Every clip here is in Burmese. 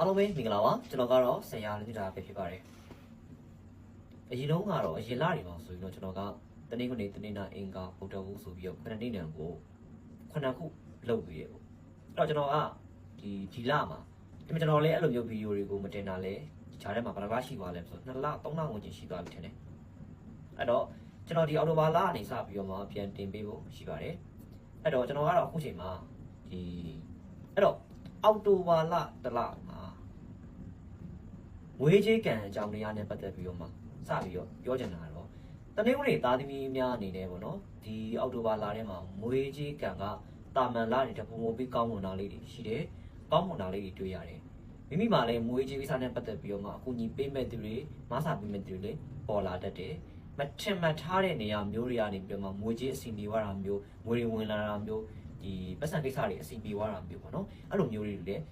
အားလုံးပဲမင်္ဂလာပါကျွန်တော်ကတော့ဆရာလေးတာပဲဖြစ်ပါတယ်အရင်တော့ကတော့အရင်လတွေမှာဆိုရင်တော့ကျွန်တော်ကတနေ့ကနေတနေ့နာအင်္ဂါဗုဒ္ဓဘုဆိုပြီးတော့ခဏနေ့နံကိုခုနှစ်ခုလုပ်ပြီးရပေါ့အဲ့တော့ကျွန်တော်ကဒီဒီလမှာဒီမှာကျွန်တော်လည်းအဲ့လိုမျိုးဗီဒီယိုတွေကိုမတင်တာလဲဂျားထဲမှာဘယ်လောက်ရှိသွားလဲဆိုတော့2လ3လဝင်ချင်းရှိသွားပြီထင်တယ်အဲ့တော့ကျွန်တော်ဒီအော်တိုဘာလကနေစပြီးတော့မှပြန်တင်ပေးဖို့ရှိပါတယ်အဲ့တော့ကျွန်တော်ကတော့အခုချိန်မှာဒီအဲ့တော့အောက်တိုဘာလတစ်လမှာ ဝေးကြီးကံအကြောင်းတရားနဲ့ပတ်သက်ပြီးတော့မှစပြီးတော့ပြောချင်တာတော့တနေ့ကနေ့သားသမီးများအနေနဲ့ပေါ့နော်ဒီအောက်တိုဘာလထဲမှာမွေးကြီးကံကတာမန်လာတွေတပုံပုံပြီးကောင်းမွန်တာလေးတွေရှိတယ်ကောင်းမွန်တာလေးတွေတွေ့ရတယ်မိမိမှလည်းမွေးကြီးကိစ္စနဲ့ပတ်သက်ပြီးတော့မှအကူအညီပေးမဲ့သူတွေမဆာပေးမဲ့သူတွေပေါ်လာတတ်တယ်မထင်မှတ်ထားတဲ့နေရာမျိုးတွေကနေပြီးတော့မှမွေးကြီးအစီအပြေဝါတာမျိုးမွေးတွေဝင်လာတာမျိုးဒီပတ်စံကိစ္စတွေအစီအပြေဝါတာမျိုးပေါ့နော်အဲ့လိုမျိုးတွေလည်း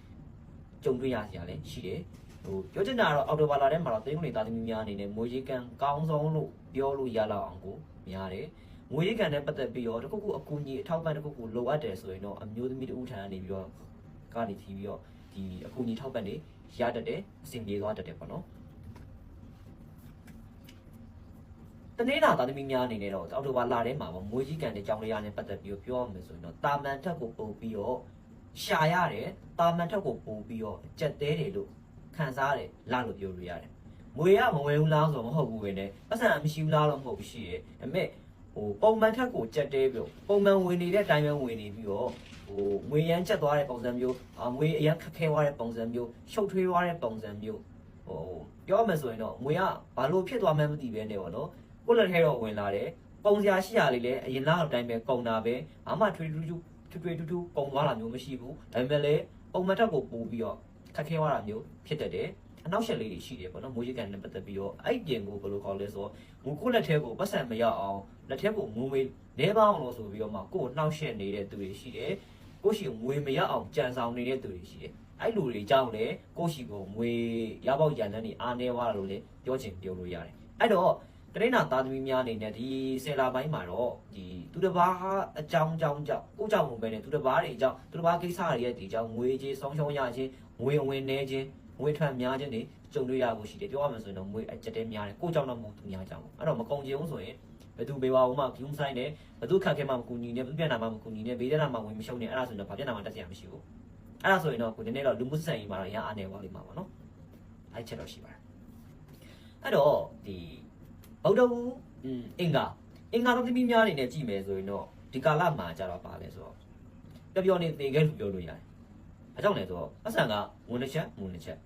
ကြုံတွေ့ရစရာလည်းရှိတယ် ဟိုပြောချင်တာကတော့အော်တိုဘာလာထဲမှာတော့တင်းကုန်နေသားသမီးများအနေနဲ့မွေးကြီးကံကောင်းဆုံးလို့ပြောလို့ရလောက်အောင်ကိုများတယ်မွေးကြီးကံနဲ့ပတ်သက်ပြီးတော့တခုခုအကူအညီအထောက်ပံ့တခုခုလိုအပ်တယ်ဆိုရင်တော့အမျိုးသမီးတူထံကနေပြီးတော့ကနေထီပြီးတော့ဒီအကူအညီထောက်ပံ့တွေရတတ်တယ်အဆင်ပြေသွားတတ်တယ်ပေါ့နော်တနေ့တာသားသမီးများအနေနဲ့တော့အော်တိုဘာလာထဲမှာပေါ့မွေးကြီးကံတဲ့ကြောင်းလေးရနဲ့ပတ်သက်ပြီးတော့ပြောရမယ်ဆိုရင်တော့တာမန်ထက်ကိုပုံပြီးတော့ရှာရတယ်တာမန်ထက်ကိုပုံပြီးတော့ကြက်သေးတယ်လို့ ခံစားရတယ်လာလို့ပြောလို့ရတယ်မွေရမဝဲဘူးလားဆိုတော့မဟုတ်ဘူးပဲねပတ်စံမရှိဘူးလားတော့မဟုတ်ဘူးရှိတယ်ဒါပေမဲ့ဟိုပုံမှန်ထက်ကိုကြက်သေးပြီးတော့ပုံမှန်ဝင်နေတဲ့အတိုင်းပဲဝင်နေပြီးတော့ဟိုငွေရမ်းကျက်သွားတဲ့ပုံစံမျိုးအာငွေအရန်ခက်ခဲသွားတဲ့ပုံစံမျိုးရှုပ်ထွေးသွားတဲ့ပုံစံမျိုးဟိုပြောမှဆိုရင်တော့ငွေကဘာလို့ဖြစ်သွားမှန်းမသိပဲねပေါ့နော်ကိုယ့်လက်ထဲတော့ဝင်လာတယ်ပုံစရာရှိရလေးလည်းအရင်လောက်အတိုင်းပဲကုန်တာပဲဘာမှထွေးထူးထူးထွေးထွေးထူးထူးကုန်သွားတာမျိုးမရှိဘူးဒါပေမဲ့လည်းပုံမှန်ထက်ကိုပို့ပြီးတော့ ခက်ခဲသွားတာမျိုးဖြစ်တတ်တယ်အနောက်ရှက်လေးတွေရှိတယ်ပေါ့နော်မိုးရိကန်နဲ့ပတ်သက်ပြီးတော့အဲ့ပြင်ကိုဘယ်လိုခေါ်လဲဆိုတော့ငိုကိုယ့်လက်ထဲကိုပတ်စံမရအောင်လက်ထဲကိုငိုမေးနေပါအောင်လို့ဆိုပြီးတော့မှကိုယ်နှောက်ရှက်နေတဲ့သူတွေရှိတယ်ကိုယ့်ရှိငွေမရအောင်ကြံဆောင်နေတဲ့သူတွေရှိတယ်အဲ့လူတွေကြောင့်လေကိုယ့်ရှိကိုငွေရပေါက်ရန်တန်းတွေအားနေသွားလို့လေပြောချင်ပြောလို့ရတယ်အဲ့တော့ တရိနာသားသမီးများအနေနဲ့ဒီဆယ်လာပိုင်းမှာတော့ဒီသူတစ်ပါးအကြောင်းကြောင်းကြောင့်ကိုကြောင့်မပဲနဲ့သူတစ်ပါးတွေအကြောင်းသူတစ်ပါးကိစ္စတွေရဲ့ဒီကြောင့်ငွေကြေးဆုံးရှုံးရခြင်းငွေဝင်နေခြင်းငွေထွက်များခြင်းတွေကြုံတွေ့ရဖို့ရှိတယ်ပြောရမယ်ဆိုရင်တော့ငွေအကျက်တဲများတယ်ကိုကြောင့်တော့မဟုတ်သူများကြောင့်အဲ့တော့မကုန်ကြုံဆိုရင်ဘယ်သူဘေးပါဦးမှဂုံဆိုင်တယ်ဘယ်သူခက်ခဲမှမကူညီနဲ့ဘယ်ပြန်နာမှမကူညီနဲ့ဘေးတဲ့နာမှဝင်မရှုံးနဲ့အဲ့ဒါဆိုရင်တော့ဘာပြန်နာမှတက်စရာမရှိဘူးအဲ့ဒါဆိုရင်တော့ကိုဒီနေ့တော့လူမှုဆက်ဆံရေးမှာတော့ရအားနေပါလိမ့်မှာပေါ့နော်အဲ့ချက်တော့ရှိပါတယ်အဲ့တော့ဒီ ဗုဒ္ဓဘုအင်္ဂါအင်္ဂါတော့တိပိများအနေနဲ့ကြည့်မယ်ဆိုရင်တော့ဒီကာလမှာကြတော့ပါလဲဆိုတော့ပျော်ပျော်နေသေခဲလို့ပြောလို့ရတယ်အကြောင်းလဲဆိုတော့အဆန်ကဝင်တစ်ချက်ဝင်တစ်ချက်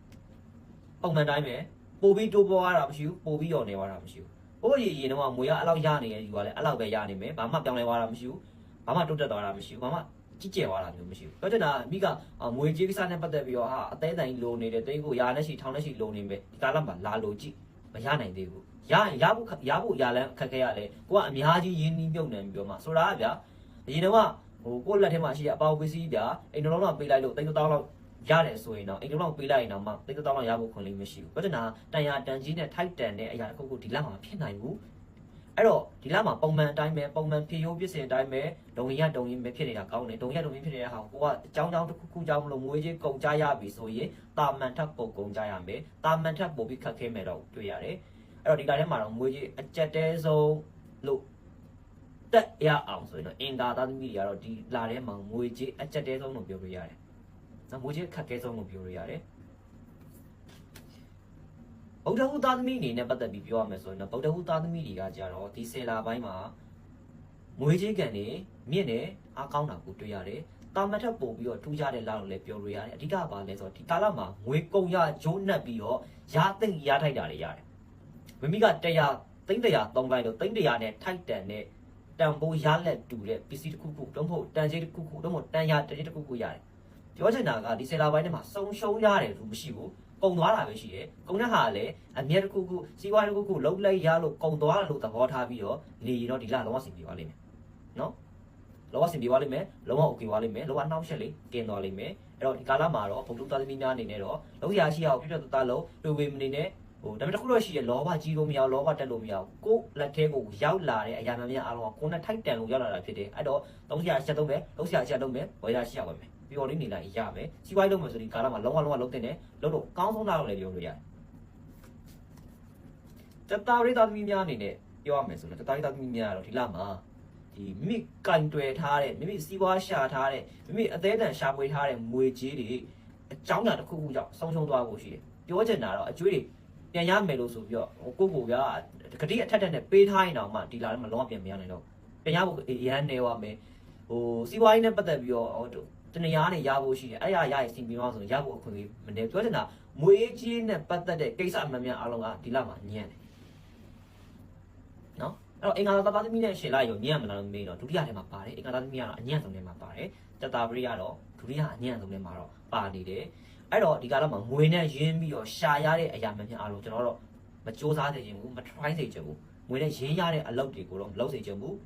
ပုံမှန်တိုင်းပဲပို့ပြီးတိုးပေါ်ရတာမရှိဘူးပို့ပြီးရော်နေသွားတာမရှိဘူးဟိုးရီရင်တော့ငွေကအဲ့လောက်ရနေရဲ့ယူကလည်းအဲ့လောက်ပဲရနေမယ်ဘာမှပြောင်းလဲသွားတာမရှိဘူးဘာမှတိုးတက်သွားတာမရှိဘူးဘာမှကြီးကျယ်သွားတာမျိုးမရှိဘူးပြောချင်တာမိကငွေကြေးကိစ္စနဲ့ပတ်သက်ပြီးတော့ဟာအသေးတိုင်လိုနေတယ်တိတ်ကိုရာနဲ့ရှိထောင်နဲ့ရှိလိုနေပဲဒီကာလမှာလာလိုကြည့်မရနိုင်သေးဘူး ရရင်ရဖို့ရဖို့ရလန်းအခက်ခဲရလဲကိုကအများကြီးရင်းနှီးမြုပ်နှံပြီးတော့မှဆိုတာကဗျာအရင်တော့ဟိုကိုလက်ထဲမှာရှိတဲ့အပေါပစ္စည်းဗျာအိမ်တော်လုံးတော့ပေးလိုက်လို့တိတ်တောင်းလောက်ရတယ်ဆိုရင်တော့အိမ်တော်လောက်ပေးလိုက်ရင်တော့မှတိတ်တောင်းလောက်ရဖို့ခွင့်လေးမရှိဘူးပြောချင်တာတန်ရာတန်ကြီးနဲ့ထိုက်တန်တဲ့အရာတစ်ခုခုဒီလက်မှာမဖြစ်နိုင်ဘူးအဲ့တော့ဒီလမှာပုံမှန်အတိုင်းပဲပုံမှန်ဖြေရိုးပြစ်စင်အတိုင်းပဲဒုံရဒုံရင်ပဲဖြစ်နေတာကောင်းတယ်ဒုံရဒုံရင်ဖြစ်နေတဲ့ဟာကိုကအကြောင်းကြောင်းတစ်ခုခုကြောင့်မလို့ငွေကြီးကုန်ကြရပြီဆိုရင်တာမန်ထပ်ပုံကုန်ကြရမယ်တာမန်ထပ်ပို့ပြီးခက်ခဲမယ်တော့တွေ့ရတယ် အဲ့တော့ဒီကထဲမှာတော့ငွေကြီးအကြက်တဲဆုံးလို့တက်ရအောင်ဆိုရင်တော့အင်တာသားသမီးတွေကတော့ဒီလာထဲမှာငွေကြီးအကြက်တဲဆုံးလို့ပြောလို့ရတယ်နော်ငွေကြီးခက်ခဲဆုံးလို့ပြောလို့ရတယ်ဗုဒ္ဓဟူသားသမီးအနေနဲ့ပတ်သက်ပြီးပြောရမယ်ဆိုရင်တော့ဗုဒ္ဓဟူသားသမီးတွေကကြတော့ဒီဆယ်လာပိုင်းမှာငွေကြီးကန်နေမြင့်နေအားကောင်းတာကိုတွေ့ရတယ်။တာမတ်ထပ်ပို့ပြီးတော့ထူးခြားတဲ့လာလို့လည်းပြောလို့ရတယ်။အဓိကဘာလဲဆိုတော့ဒီကာလမှာငွေကုန်ရဂျိုးနှက်ပြီးတော့ရသိမ့်ရထိုက်တာတွေရတယ်။ မိမိကတရားသိမ့်တရားသုံးပိုင်းလို့သိမ့်တရားနဲ့ထိုက်တန်တဲ့တန်ဖိုးရလက်တူတဲ့ပစ္စည်းတစ်ခုခုတော့မဟုတ်တန်ကြီးတစ်ခုခုတော့မဟုတ်တန်ရတကြီးတစ်ခုခုရတယ်။ပြောချင်တာကဒီဆယ်လာပိုင်းထဲမှာစုံရှုံရတယ်လို့မရှိဘူး။ကုံသွားတာပဲရှိတယ်။ကုံတဲ့ဟာကလည်းအမြဲတစ်ခုခုစီးပွားတစ်ခုခုလုံးလိုက်ရလို့ကုံသွားလို့သဘောထားပြီးတော့နေရင်တော့ဒီလလုံးဝဆင်ပြေပါလိမ့်မယ်။နော်။လုံးဝဆင်ပြေပါလိမ့်မယ်။လုံးဝ okay ပါလိမ့်မယ်။လုံးဝနှောက်ယှက်လေးကင်းသွားလိမ့်မယ်။အဲ့တော့ဒီကာလမှာတော့ဘုံတုသားသမီးများအနေနဲ့တော့လုံးရရှိအောင်ပြည့်ပြည့်သားလုံးတွေ့ဝေမနေနဲ့ ဟိုဒါပေမဲ့တစ်ခုတော့ရှိရလောဘကြီးလို့မရဘူးလောဘတက်လို့မရဘူးကိုယ်လက်ထဲကိုရောက်လာတဲ့အရာများများအားလုံးကကိုယ်နဲ့ထိုက်တန်လို့ရောက်လာတာဖြစ်တယ်အဲ့တော့သုံးဆရာချက်သုံးမယ်သုံးဆရာချက်သုံးမယ်ဝယ်ရရှိရပါမယ်ပျော်လေးနေလိုက်ရမယ်စီးပွားရေးလုပ်မယ်ဆိုဒီကာလမှာလုံးဝလုံးဝလုံးတင်တယ်လုံးတော့ကောင်းဆုံးတာလို့လည်းပြောလို့ရတယ်တတရိသားသမီးများအနေနဲ့ပြောရမယ်ဆိုတော့တတရိသားသမီးများကတော့ဒီလမှာဒီမိမိကင်တွယ်ထားတဲ့မိမိစီးပွားရှာထားတဲ့မိမိအသေးအံရှာပွေထားတဲ့ငွေကြေးတွေအကြောင်းအရာတစ်ခုခုကြောင့်ဆုံးရှုံးသွားဖို့ရှိတယ်ပြောချင်တာတော့အကျွေးတွေ ပြန်ရမယ်လို့ဆိုပြီးတော့ဟိုကိုကိုကဂတိအထက်ထက်နဲ့ပေးထားရင်တော့မှဒီလာထဲမှာလုံးဝပြန်မရနိုင်တော့ပြန်ရဖို့အရန်နေသွားမယ်ဟိုစီးပွားရေးနဲ့ပတ်သက်ပြီးတော့ဟိုတနေရာနေရဖို့ရှိတယ်အဲ့ရရရင်စင်ပြီးတော့ဆိုရင်ရဖို့အခွင့်အရေးမနေပြောချင်တာမွေးကြီးနဲ့ပတ်သက်တဲ့ကိစ္စအမှန်များအားလုံးကဒီလမှာညံ့တယ်နော်အဲ့တော့အင်္ဂါသာသမီနဲ့ရှင်လိုက်ရောညံ့မလားလို့မေးတော့ဒုတိယထဲမှာပါတယ်အင်္ဂါသာသမီကတော့အညံ့ဆုံးထဲမှာပါတယ်တတာပရိကတော့ဒုတိယအညံ့ဆုံးထဲမှာတော့ပါနေတယ် အဲ့တော့ဒီကာလမှာငွေနဲ့ရင်းပြီးတော့ရှာရတဲ့အရာမှန်များအားလုံးကျွန်တော်တို့မစ조사စေချင်ဘူးမ try စေချင်ဘူးငွေနဲ့ရင်းရတဲ့အလုပ်တွေကိုတော့မလုပ်စေချင်ဘူး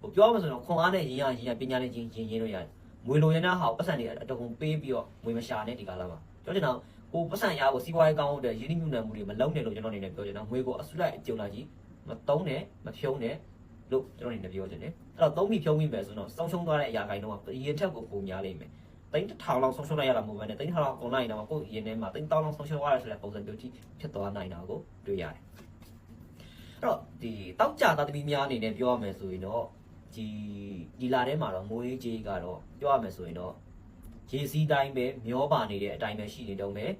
ဟိုပြောမှဆိုတော့ခွန်အားနဲ့ရင်းရရင်းရပညာနဲ့ရင်းရင်းရင်းလို့ရတယ်ငွေလိုရင်းသားဟာပတ်စံတွေအတကုံပေးပြီးတော့ငွေမရှာနဲ့ဒီကာလမှာပြောချင်တာဟိုပတ်စံရဖို့စီးပွားရေးကောင်းတဲ့ရင်းနှီးမြှုပ်နှံမှုတွေမလုပ်နဲ့လို့ကျွန်တော်အနေနဲ့ပြောချင်တာငွေကိုအစုလိုက်အကျုံလာကြီးမတုံးနဲ့မဖြုံးနဲ့လို့ကျွန်တော်အနေနဲ့ပြောချင်တယ်အဲ့တော့သုံးပြီးဖြုံးပြီးမယ်ဆိုတော့ဆုံးရှုံးသွားတဲ့အရာခိုင်တော့အရင်ထက်ကိုပုံများလိမ့်မယ် တိန်းတစ်ထောင်လောက်ဆုံးရှုံးလိုက်ရတာမဟုတ်ဘဲနဲ့တိန်းတစ်ထောင်လောက်ကုန်လိုက်ရင်တော့ကိုယ့်ရင်ထဲမှာတိန်းတောင်းလောက်ဆုံးရှုံးသွားရဆိုတဲ့ပုံစံမျိုးကြီးဖြစ်သွားနိုင်တာကိုတွေ့ရတယ်အဲ့တော့ဒီတောက်ကြသားသမီးများအနေနဲ့ပြောရမယ်ဆိုရင်တော့ဒီဒီလာထဲမှာတော့ငွေကြီးကတော့ပြောရမယ်ဆိုရင်တော့ရေစီးတိုင်းပဲမျောပါနေတဲ့အတိုင်းပဲရှိနေတော့မယ်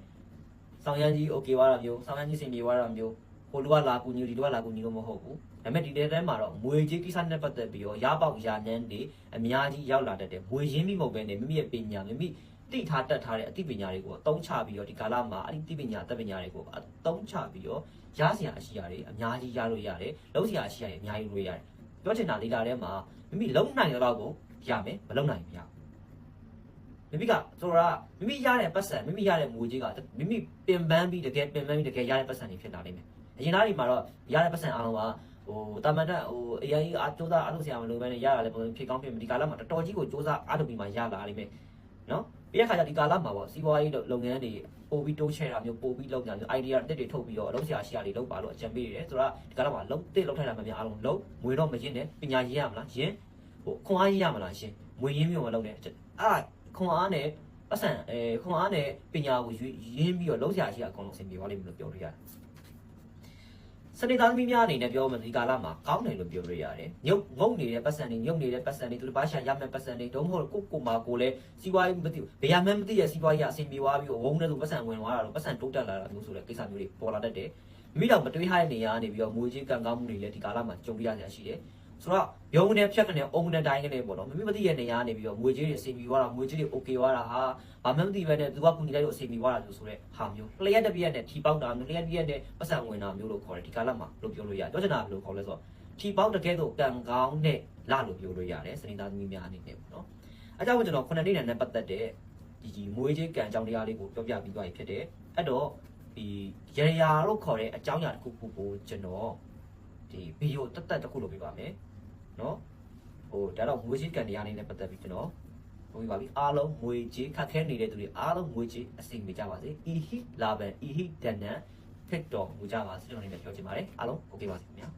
ဆောင်ရမ်းကြီးโอเคွားတာမျိုးဆောင်ရမ်းကြီးစင်ပြေွားတာမျိုးဟို လူကလာကူညီဒီလူကလာကူညီလို့မဟုတ်ဘူးဒါပေမဲ့ဒီတဲ့ထဲမှာတော့ငွေကြီးကိစ္စနဲ့ပတ်သက်ပြီးတော့ရပေါက်ရနန်းတွေအများကြီးရောက်လာတတ်တယ်ငွေရင်းပြီးမဟုတ်ဘဲနဲ့မိမိရဲ့ပညာမိမိတိထားတတ်ထားတဲ့အသိပညာတွေကိုအသုံးချပြီးတော့ဒီကာလမှာအဲ့ဒီသိပညာအတတ်ပညာတွေကိုအသုံးချပြီးတော့ရစရာအရှိရာတွေအများကြီးရလို့ရတယ်လုံးစရာအရှိရာတွေအများကြီးလို့ရတယ်ပြောချင်တာလေတာထဲမှာမိမိလုံးနိုင်တဲ့လောက်ကိုရမယ်မလုံးနိုင်ဘူးမရဘူးမိမိကဆိုတာမိမိရတဲ့ပတ်စံမိမိရတဲ့ငွေကြီးကမိမိပင်ပန်းပြီးတကယ်ပင်ပန်းပြီးတကယ်ရတဲ့ပတ်စံတွေဖြစ်လာနိုင်မယ် အရင်သားတွေမှာတော့ရတဲ့ပတ်စံအားလုံးကဟိုတာမန်တက်ဟိုအရင်ကြီးအကျိုးသားအားထုတ်ဆရာမလို့ပဲနဲ့ရတာလည်းပုံစံဖြစ်ကောင်းဖြစ်မယ်ဒီကာလမှာတော်တော်ကြီးကိုစ조사အားထုတ်ပြီးမှရလာလိမ့်မယ်နော်ပြီးတဲ့ခါကျဒီကာလမှာပေါ့စီးပွားရေးလုပ်ငန်းတွေပို့ပြီးတိုးချဲ့တာမျိုးပို့ပြီးလုပ်ကြတယ် idea တစ်တွေထုတ်ပြီးတော့အလုပ်ဆရာရှိရာတွေလုပ်ပါလို့အကြံပေးနေတယ်ဆိုတော့ဒီကာလမှာလုံးတစ်လုံးထိုက်တာမှများအားလုံးလုံးငွေတော့မရင်းနဲ့ပညာရင်းရမလားရင်းဟိုခွန်အားရင်းရမလားရှင်းငွေရင်းမျိုးမလုပ်နဲ့အဲ့ခွန်အားနဲ့ပတ်စံအဲခွန်အားနဲ့ပညာကိုရင်းပြီးတော့လုံးဆရာရှိရာအကုန်လုံးအဆင်ပြေသွားလိမ့်မယ်လို့ပြောလို့ရတယ် စနေသားသမီးများအနေနဲ့ပြောမယ်ဒီကာလမှာကောင်းတယ်လို့ပြောလို့ရတယ်။ညုတ်ငုံနေတဲ့ပတ်စံတွေညုတ်နေတဲ့ပတ်စံတွေသူတစ်ပါးရှာရမယ့်ပတ်စံတွေဒုံမဟုတ်ကိုကိုမာကိုလည်းစီးပွားရေးမသိဘူး။ဘယ်ရမှန်းမသိရစီးပွားရေးအဆင်ပြေသွားပြီးဝုန်းတဲ့သူပတ်စံဝင်သွားတာတော့ပတ်စံတိုးတက်လာတာမျိုးဆိုတဲ့ကိစ္စမျိုးတွေပေါ်လာတတ်တယ်။မိတော့မတွေးထားတဲ့နေရာကနေပြီးတော့ငွေချင်းကံကောင်းမှုတွေလည်းဒီကာလမှာကြုံရရရှိတယ်။ ဆိုတော့ရုံနဲ့ဖြတ်ကနေအုံနဲ့တိုင်းကနေပေါ့နော်မမိမသိတဲ့နေရာကနေပြီးတော့ငွေကြီးတွေအစီအပြီးသွားတာငွေကြီးတွေ okay သွားတာဟာဘာမှမသိပဲနဲ့သူကကူညီလိုက်လို့အစီအပြီးသွားတာလို့ဆိုတဲ့ဟာမျိုးလျှက်တစ်ပြက်နဲ့ထီပေါက်တာမျိုးလျှက်တစ်ပြက်နဲ့ပတ်စံဝင်တာမျိုးလို့ခေါ်တယ်ဒီကာလမှာလို့ပြောလို့ရတယ်ပြောချင်တာဘယ်လိုခေါ်လဲဆိုတော့ထီပေါက်တကယ်တော့ကံကောင်းတဲ့လလို့ပြောလို့ရတယ်စနေသားသမီးများအနေနဲ့ပေါ့နော်အဲကြောင့်ကျွန်တော်ခုနှစ်နေ့နဲ့ပတ်သက်တဲ့ဒီဒီမွေးချင်းကံအကြောင်းတရားလေးကိုပြောပြပြီးသွားပြီဖြစ်တယ်အဲ့တော့ဒီရရာလို့ခေါ်တဲ့အကြောင်းအရာတစ်ခုခုကိုကျွန်တော် ဒီဗီဒီယိုတက်တက်တစ်ခုလုပ်ပေးပါမယ်နော်ဟိုဒါတော့ငွေကြေးကန်တရားလေးနဲ့ပတ်သက်ပြီးကျွန်တော်ပြောပြပါပြီအားလုံးငွေကြေးခက်ခဲနေတဲ့သူတွေအားလုံးငွေကြေးအစီအမေကြပါစေအီဟီလာဘန်အီဟီတန်နန်ဖစ်တော်မူကြပါစေကျွန်တော်လည်းပြောချင်ပါတယ်အားလုံး okay ပါစေခင်ဗျာ